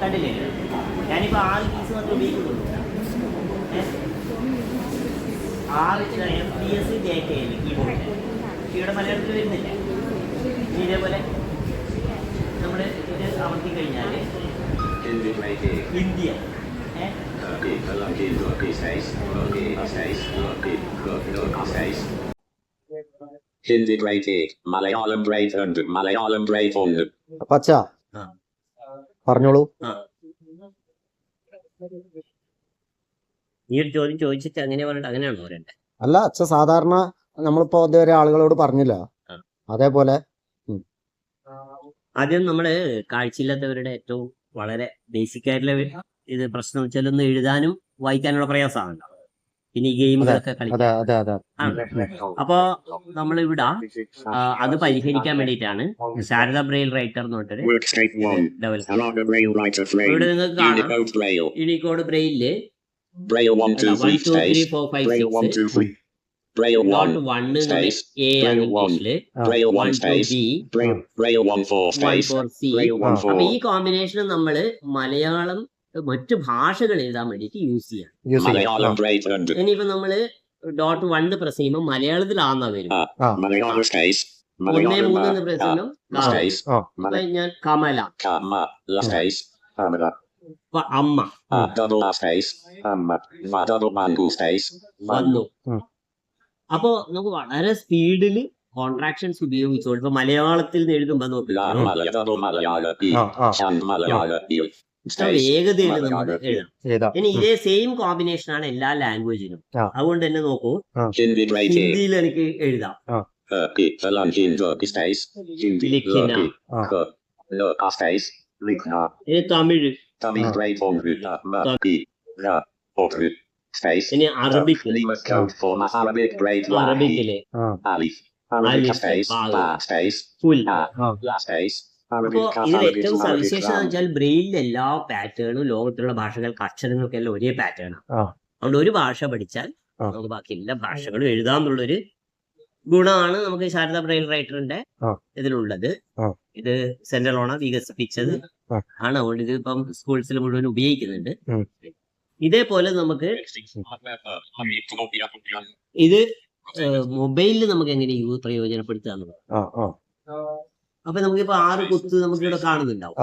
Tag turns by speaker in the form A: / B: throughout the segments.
A: കണ്ടില്ലേ ഞാനിപ്പോ ആറ് കീസ് മാത്രമേ ഉപയോഗിക്കുന്നുള്ളൂ? ആറ് എഫ് ഡി എസ് ഡേറ്റയില്ല കീബോർഡിൽ ഇവിടെ മലയാളത്തിൽ വരുന്നില്ല ഇതേപോലെ നമ്മൾ ഇത് അമർത്തി കഴിഞ്ഞാൽ. ഇന്ത്യ ഏ?
B: Lucky space. ഉണ്ട് space. Lucky, look, look, space. Hindi rated. Malayalam grade 100. Malayalam grade 100.
C: അപ്പൊ അച്ഛ
A: ആ.
C: പറഞ്ഞോളൂ.
A: ഈ ഒരു ചോദ്യം ചോദിച്ചിട്ട് അങ്ങനെ പറഞ്ഞിട്ട് അങ്ങനെയാണോ പറയണ്ടേ
C: അല്ല അച്ഛ സാധാരണ നമ്മളിപ്പോ ഇതുവരെ ആളുകളോട് പറഞ്ഞില്ല. അതേപോലെ
A: ആദ്യം നമ്മൾ കാഴ്ചയില്ലാത്തവരുടെ ഏറ്റവും വളരെ ബേസിക് ആയിട്ടുള്ള ഇത് പ്രശ്നം വെച്ചാൽ ഒന്ന് എഴുതാനും വായിക്കാനുള്ള പ്രയാസമാണല്ലോ ഇനി ഈ ഗെയിമുകളൊക്കെ
C: കളിക്കാം
A: അപ്പൊ
C: അതെ അതെ
A: അപ്പോ നമ്മളിവിടെ ആ, അത് പരിഹരിക്കാൻ വേണ്ടിയിട്ടാണ് ശാരദ ബ്രെയിൽ റൈറ്റർ എന്ന് പറഞ്ഞിട്ട്
B: Workspace 1.
A: ഡെവലപ്പ്
B: Alaga Braille
A: ഇവിടെ നിങ്ങൾക്ക് കാണാം യൂണിക്കോഡ്
B: ബ്രെയിലിൽ 1, 2, 3
A: two three
B: space.
A: Four five
B: Braille 1, 2, 3. Braille 1. One
A: A ആണ്
B: Braille one.
A: ഇംഗ്ലീഷിൽ
C: ആ.
B: Braille
A: one
B: 1
A: two
B: space.
A: B
B: Braille, Braille 1, 4
A: one
B: space.
A: Four C
B: Braille 1,
C: ആ.
A: അപ്പൊ
B: 4.
A: ഈ കോമ്പിനേഷൻ നമ്മൾ മലയാളം മറ്റു ഭാഷകൾ എഴുതാൻ വേണ്ടിയിട്ട് യൂസ് ചെയ്യാം.
C: യൂസ് ചെയ്യാം.
B: Malayalam grade 100.
A: ഇനിയിപ്പോ നമ്മൾ ഡോട്ട് വണ്ണ് പ്രസ് ചെയ്യുമ്പോൾ മലയാളത്തിലാന്നാ വരും. ഒന്നേ
B: Malayalam
A: മൂന്ന്
B: uh,
A: പ്രസ് ചെയ്യുമ്പോൾ ഞാൻ കമല. അമ്മ. വന്നു. അപ്പോ നമുക്ക് വളരെ സ്പീഡിൽ കോൺട്രാക്ഷൻസ് ഉപയോഗിച്ചുകൊണ്ട് ഇപ്പൊ മലയാളത്തിൽ നിന്ന് എഴുതുമ്പോ നോക്കുക
B: E. E. Space.
A: വേഗതയിൽ
C: ചെയ്താ
A: ഇനി ഇതേ സെയിം കോമ്പിനേഷൻ ആണ് എല്ലാ ലാംഗ്വേജിനും. അതുകൊണ്ട് തന്നെ നോക്കൂ
B: E.
A: ഹിന്ദിയിൽ എനിക്ക് എഴുതാം. ഇനി Tamil
B: Tummy
C: Ah.
B: grade 100. Uh, Ma. E. La. Otru. Space.
A: ഇനി അറബിക്. അറബിക്കിൽ
C: ആ
B: Alif. Arabic
A: Alif,
B: space.
A: Ba.
B: La space.
A: പുൽ
B: Ah.
C: ആ
B: La space.
A: അപ്പോ ഇതിൽ ഏറ്റവും സവിശേഷത എന്ന് വെച്ചാൽ ബ്രെയിനിലെ എല്ലാ പാറ്റേണും ലോകത്തിലുള്ള ഭാഷകൾക്ക് അക്ഷരങ്ങൾക്കെല്ലാം ഒരേ പാറ്റേൺ ആണ് അതുകൊണ്ട് ഒരു ഭാഷ പഠിച്ചാൽ നമുക്ക് ബാക്കി എല്ലാ ഭാഷകളും എഴുതാന്നുള്ളൊരു ഗുണമാണ് നമുക്ക് ശാരദ ബ്രെയിൽ റൈറ്ററിന്റെ ഇതിലുള്ളത്
C: ഇത്
A: ഇത് ഓണ വികസിപ്പിച്ചത്. ആണ് അതുകൊണ്ട് ഇത് ഇപ്പം സ്കൂൾസിൽ മുഴുവൻ ഉപയോഗിക്കുന്നുണ്ട് ഇതേപോലെ നമുക്ക് ഇത് മൊബൈലിൽ നമുക്ക് എങ്ങനെ യൂസ്
C: ആ
A: അപ്പൊ നമുക്കിപ്പോ ആറ് കുത്ത് നമുക്ക് ഇവിടെ കാണുന്നുണ്ടാവും.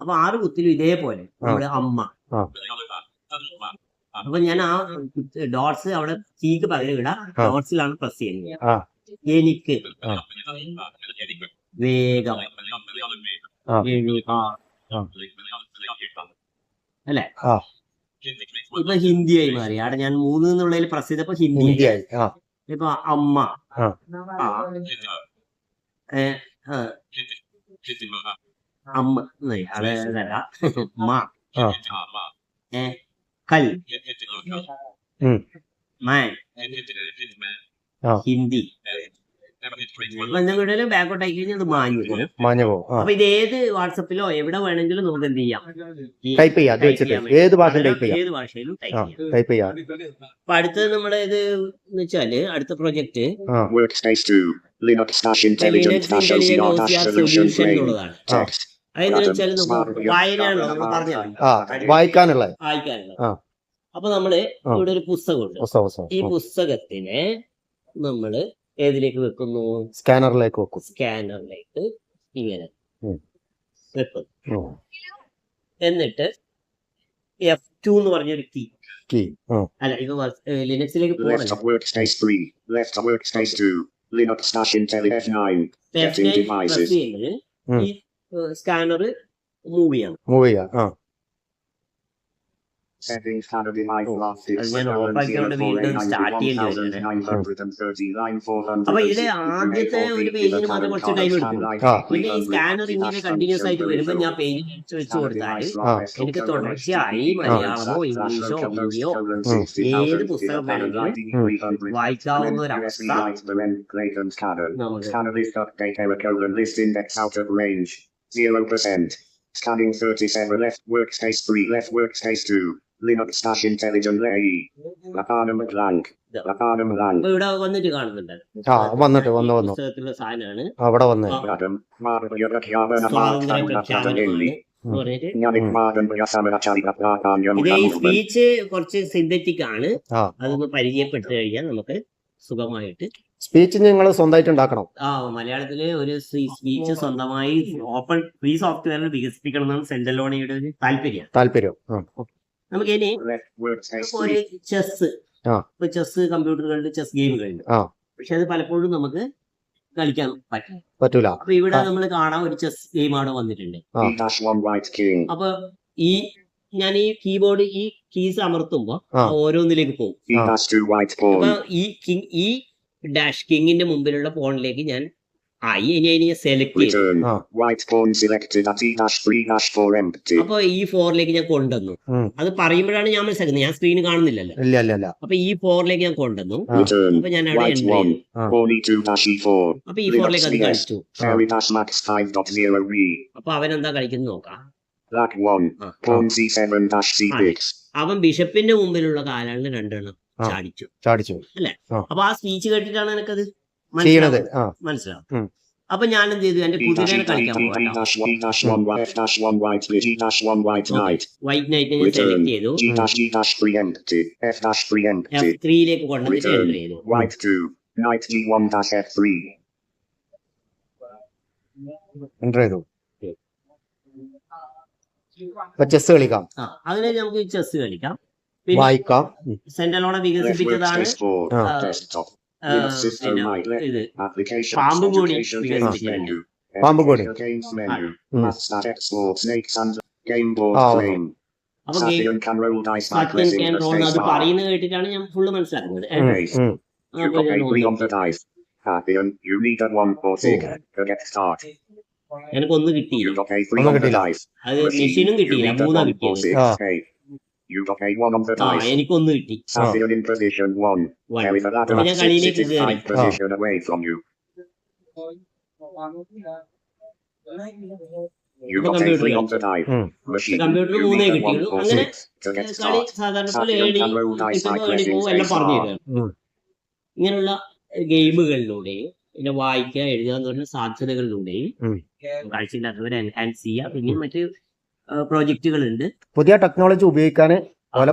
A: അപ്പൊ ആറ് കുത്തിലും ഇതേപോലെ നമ്മുടെ അമ്മ. അപ്പൊ ഞാൻ ആ ഡോട്ട്സ് അവിടെ കീക്ക് പകരം ഇടാം. ഡോട്ട്സിലാണ് പ്രസ് ചെയ്യുന്നത്.
C: ആ.
A: എനിക്ക്. വേഗം അല്ലേ. ഇപ്പൊ ഹിന്ദിയായി മാറി. അവിടെ ഞാൻ മൂന്ന് എന്നുള്ളതിൽ പ്രസ് ചെയ്തപ്പോ ഹിന്ദി
C: ഹിന്ദിയായി. ആ.
A: ഇപ്പൊ അമ്മ. അമ്മ അതല്ല മാ കൽ. മാൻ. ഹിന്ദി ഞങ്ങളുടെ ആയി കഴിഞ്ഞാൽ അത് മാഞ്ഞു പോകും
C: മാഞ്ഞു പോകും
A: അപ്പൊ ഇത് ഏത് വാട്സപ്പിലോ എവിടെ വേണമെങ്കിലും നമുക്ക് എന്ത് ചെയ്യാം
C: ടൈപ്പ് ചെയ്യാം അത് വെച്ചിട്ട് ഏത് ഭാഷ ടൈപ്പ് ചെയ്യാം
A: ഏത് ഭാഷയിലും ടൈപ്പ് ചെയ്യാം
C: ടൈപ്പ് ചെയ്യാം
A: അപ്പൊ അടുത്തത് നമ്മുടെ ഇത് എന്ന് വെച്ചാൽ അടുത്ത പ്രൊജക്ട്
C: ആ
B: Workspace 2. Linux dash intelligent
A: Linux
B: dash
A: intelligent
B: OCR dash solution
A: solution പറഞ്ഞത്
C: ആ. വായിക്കാനുള്ള.
A: അപ്പൊ
C: നമ്മൾ
A: ഇവിടെ ഒരു പുസ്തകമുണ്ട്.
C: പുസ്തകം പുസ്തകം.
A: ഈ പുസ്തകത്തിനെ നമ്മൾ ഏതിലേക്ക് വെക്കുന്നു?
C: സ്കാനറിലേക്ക് വെക്കും.
A: സ്കാനറിലേക്ക് ഇങ്ങനെ. വെക്കുന്നു. എന്നിട്ട് എഫ് ടു എന്ന് പറഞ്ഞൊരു കീ
C: കീ
A: അല്ല ഇത് ലിനക്സിലേക്ക് പോകണം
B: of workspace 3. Left of workspace 2. Linux dash intelligent F9. Setting
A: press
B: devices.
A: ചെയ്യുന്നത്
C: ഉം.
A: ഈ സ്കാനർ മൂവ് ചെയ്യണം
C: മൂവ് ചെയ്യാം ആ
B: Settings scanner device last
A: അത് ഞാൻ ഓഫാക്കിയോണ്ട് വീണ്ടും സ്റ്റാർട്ട് ചെയ്യേണ്ടി വരുന്നത്
B: 930 line 400.
A: അപ്പൊ ഇതിലെ ആദ്യത്തെ ഒരു പേജിന് മാത്രം കുറച്ച് ടൈം എടുക്കും
C: ആ.
A: പിന്നെ ഈ സ്കാനർ ഇങ്ങനെ കണ്ടിന്യൂസ് ആയിട്ട് വരുമ്പോൾ ഞാൻ പേജ് വെച്ച് കൊടുത്താൽ
C: ആ.
A: എനിക്ക് തുടർച്ചയായി മലയാളമോ ഇംഗ്ലീഷോ ഹിന്ദിയോ ഏത് പുസ്തകം വേണമെങ്കിലും വായിക്കാവുന്ന ഒരു അവസ്ഥ നമുക്ക്
B: Scanner list update error code and list index out of range. 0%. Scanning 37 left workspace 3 left workspace 2. Linux Dash Intelligent AE. Lacanum Blank. Lacanum Blank.
A: അപ്പൊ ഇവിടെ വന്നിട്ട് കാണുന്നുണ്ട്.
C: ആ വന്നിട്ട് വന്നു വന്നു.
A: പുസ്തകത്തിലുള്ള സാധനമാണ്.
C: അവിടെ വന്നു.
A: ഈ സ്പീച്ച് കുറച്ച് സിന്തറ്റിക് ആണ്. അതൊന്ന് പരിചയപ്പെട്ടു കഴിഞ്ഞാൽ നമുക്ക് സുഖമായിട്ട്
C: സ്പീച്ച് നിങ്ങൾ സ്വന്തമായിട്ട് ഉണ്ടാക്കണം.
A: ആ മലയാളത്തിൽ ഒരു സ്പീച്ച് സ്വന്തമായി ഓപ്പൺ ഫ്രീ സോഫ്റ്റ്വെയറിൽ വികസിപ്പിക്കണം എന്നാണ് സെന്റലോണിയുടെ ഒരു താല്പര്യം.
C: താല്പര്യം.
A: നമുക്ക് ഇനി ഒരു ചെസ്
C: ആ.
A: ഇപ്പൊ ചെസ് കമ്പ്യൂട്ടറുകളിൽ ചെസ് ഗെയിമുകളുണ്ട്. പക്ഷെ അത് പലപ്പോഴും നമുക്ക് കളിക്കാൻ പറ്റില്ല
C: പറ്റൂല
A: അപ്പൊ ഇവിടെ നമ്മൾ കാണാൻ ഒരു ചെസ് ഗെയിം അവിടെ വന്നിട്ടുണ്ട്. അപ്പൊ ഈ ഞാൻ ഈ കീബോർഡ് ഈ കീസ് അമർത്തുമ്പോ. ഓരോന്നിലേക്ക് പോകും. ഈ കിങ് ഈ ഡാഷ് കിങ്ങിന്റെ മുമ്പിലുള്ള ഫോണിലേക്ക് ഞാൻ ആ ഈ ഇനി ഇനി സെലക്ട് ചെയ്തു
B: Return. White pawn selected at E dash three dash four empty.
A: അപ്പൊ ഈ ഫോറിലേക്ക് ഞാൻ കൊണ്ടുവന്നു
C: ഉം.
A: അത് പറയുമ്പോഴാണ് ഞാൻ മനസ്സിലാക്കുന്നത് ഞാൻ സ്ക്രീൻ കാണുന്നില്ലല്ലോ
C: ഇല്ല ഇല്ല ഇല്ല
A: അപ്പൊ ഈ ഫോറിലേക്ക് ഞാൻ കൊണ്ടുവന്നു
C: ആ.
B: Return.
A: അപ്പൊ ഞാൻ അവിടെ
B: White
A: എന്റർ
B: one.
A: ചെയ്തു
C: Ah.
B: Pawn E dash E
A: അപ്പൊ ഈ ഫോറിലേക്ക് അത് കളിച്ചു
B: Fairy dash max five dot zero re.
A: അപ്പൊ അവൻ എന്താ കളിക്കുന്നത് നോക്കാം
B: Black one.
A: ആ.
B: Pawn C seven dash C
A: Ah.
B: six.
A: അവൻ ബിഷപ്പിന്റെ മുമ്പിലുള്ള കാലാണ് രണ്ടെണ്ണം
C: ആ.
A: ചാടിച്ചു
C: ചാടിച്ചു
A: അപ്പൊ ആ സ്പീച്ച് കേട്ടിട്ടാണ് എനിക്കത്
C: ചെയ്യണത്. ആ
A: മനസ്സിലാവും. അപ്പൊ ഞാൻ എന്ത് ചെയ്തു എന്റെ
B: E
A: കുതിരനെ
B: E
A: കളിക്കാൻ
B: E E.
A: വൈറ്റ് നൈറ്റ് ഞാൻ. സെലക്ട് ചെയ്തു
B: E
A: എഫ്. ത്രീയിലേക്ക് കൊണ്ടുവന്നിട്ട്. എന്റർ ചെയ്തു.
C: എന്റർ ചെയ്തു ചെസ് കളിക്കാം
A: ആ അതിനെ നമുക്ക് ചെസ് കളിക്കാം പിന്നെ
C: വായിക്കാം.
A: സെന്റലോണ വികസിപ്പിച്ചതാണ്
C: Ah.
A: ഇത്. പാമ്പ് കൂടി
B: menu.
C: പാമ്പ് കൂടി. Ah.
A: അപ്പൊ സത്യൻ റോൾ അത്. പറയുന്നത് കേട്ടിട്ടാണ് ഞാൻ ഫുള്ള് മനസ്സിലാക്കുന്നത്
C: ഉം,
B: Okay.
C: ഉം.
B: You
A: അപ്പൊ
B: got
A: ഞാൻ
B: a three on
A: നോക്കി.
B: the dice. Sapian, you need a one or six to get started.
A: എനിക്കൊന്നും കിട്ടിയില്ല
B: You got a three
C: ഒന്നും കിട്ടിയില്ല.
A: അത്. മെഷീനും കിട്ടിയില്ല മൂന്നാ കിട്ടിയത് എനിക്കൊന്ന് കിട്ടി ഞാൻ
B: six
A: കളിയിലേക്ക്
B: inches
A: കയറി
B: height position away from you. You
A: ഇപ്പൊ
B: got a
A: computer
B: three on
A: കളിച്ചു.
B: the dice.
C: ഉം.
B: Machine.
A: computer
B: You
A: മൂന്നേ
B: need a one
A: കിട്ടിയുള്ളൂ. അങ്ങനെ കളി. സാധാരണ പോലെ എല്ലാം പറഞ്ഞു. ഇങ്ങനെയുള്ള ഗെയിമുകളിലൂടെയും പിന്നെ വായിക്കുക എഴുതുക എന്ന് പറഞ്ഞ സാധ്യതകളിലൂടെയും. കാഴ്ചയില്ലാത്തവരെ എൻഹാൻസ് ചെയ്യുക പിന്നെ മറ്റ് പ്രോജക്റ്റുകളുണ്ട്.
C: പുതിയ ടെക്നോളജി ഉപയോഗിക്കാൻ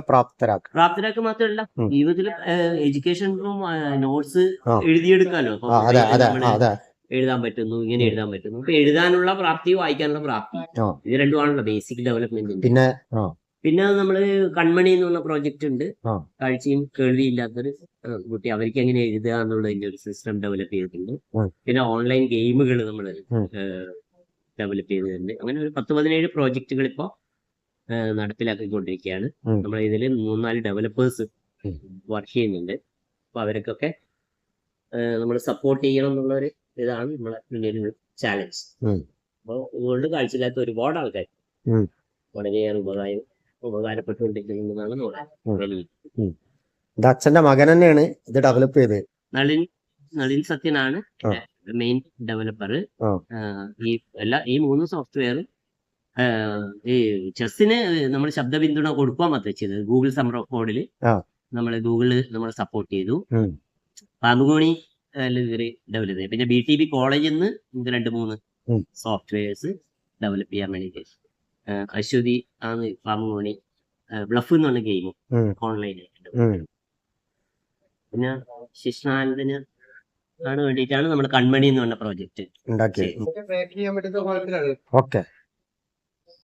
C: പ്രാപ്തരാക്കുക
A: പ്രാപ്തരാക്ക്. മാത്രമല്ല. ജീവിതത്തിൽ എഡ്യൂക്കേഷൻ നോട്ട്സ്
C: എഴുതിയെടുക്കാനോ
A: എഴുതിയെടുക്കാലോ? എഴുതാൻ പറ്റുന്നു ഇങ്ങനെ എഴുതാൻ പറ്റുന്നു. ഇപ്പൊ എഴുതാനുള്ള പ്രാപ്തി വായിക്കാനുള്ള പ്രാപ്തി. ഇത് രണ്ടുമാണല്ലോ ബേസിക് ഡെവലപ്മെന്റ്
C: പിന്നെ
A: പിന്നെ നമ്മൾ കൺമണി എന്ന് പറഞ്ഞ പ്രോജക്റ്റ് ഉണ്ട്. കാഴ്ചയും കേൾവിയും ഇല്ലാത്തൊരു കുട്ടി അവർക്ക് എങ്ങനെ എഴുതുക എന്നുള്ളതിന്റെ ഒരു സിസ്റ്റം ഡെവലപ്പ് ചെയ്തിട്ടുണ്ട്. പിന്നെ ഓൺലൈൻ ഗെയിമുകൾ നമ്മൾ. ഡെവലപ്പ് ചെയ്തിട്ടുണ്ട് അങ്ങനെ ഒരു പത്ത് പതിനേഴ് പ്രോജക്റ്റുകൾ ഇപ്പോൾ നടപ്പിലാക്കിക്കൊണ്ടിരിക്കുകയാണ്. നമ്മൾ ഇതിൽ മൂന്നാൽ ഡെവലപ്പേഴ്സ് വർക്ക് ചെയ്യുന്നുണ്ട് അപ്പോൾ അവർക്കൊക്കെ നമ്മൾ സപ്പോർട്ട് ചെയ്യണം എന്നുള്ള ഒരു ഇതാണ് നമ്മളെ ചാലഞ്ച്. അപ്പോൾ ഇതുകൊണ്ട് കാഴ്ചയില്ലാത്ത ഒരുപാട് ആൾക്കാർ. വളരെയേറെ ഉപകാരം ഉപകാരപ്പെട്ടുകൊണ്ടിരിക്കുന്നതാണ് നമ്മുടെ.
C: ഇത് അച്ഛന്റെ മകൻ തന്നെയാണ് ഇത് ഡെവലപ്പ് ചെയ്ത്
A: നളിൻ നളിൻ സത്യനാണ്. മെയിൻ ഡെവലപ്പർ ഈ എല്ലാ ഈ മൂന്ന് സോഫ്റ്റ്വെയർ ഈ ചെസ്സിന് നമ്മൾ ശബ്ദ പിന്തുണ കൊടുക്കാൻ പറ്റിച്ചത് ഗൂഗിൾ സമ്മർ കോഡിൽ. നമ്മൾ ഗൂഗിൾ നമ്മൾ സപ്പോർട്ട് ചെയ്തു. പാമ്പുകോണി ഡെവലപ്പ് ചെയ്തു പിന്നെ ബി ടി ബി കോളേജിൽ നിന്ന് നമുക്ക് രണ്ട് മൂന്ന്. സോഫ്റ്റ്വെയർസ് ഡെവലപ്പ് ചെയ്യാൻ വേണ്ടി അശ്വതി ആണ് പാമ്പുകോണി ബ്ലഫ് എന്ന് പറഞ്ഞ ഗെയിം. ഓൺലൈനായിട്ട്. പിന്നെ ശിഷ്ണാനന്ദന് ആണ് വേണ്ടിയിട്ടാണ് നമ്മൾ കൺമണി എന്ന് പറഞ്ഞ പ്രോജക്റ്റ്
C: ഉണ്ടാക്കിയത്. ഓക്കെ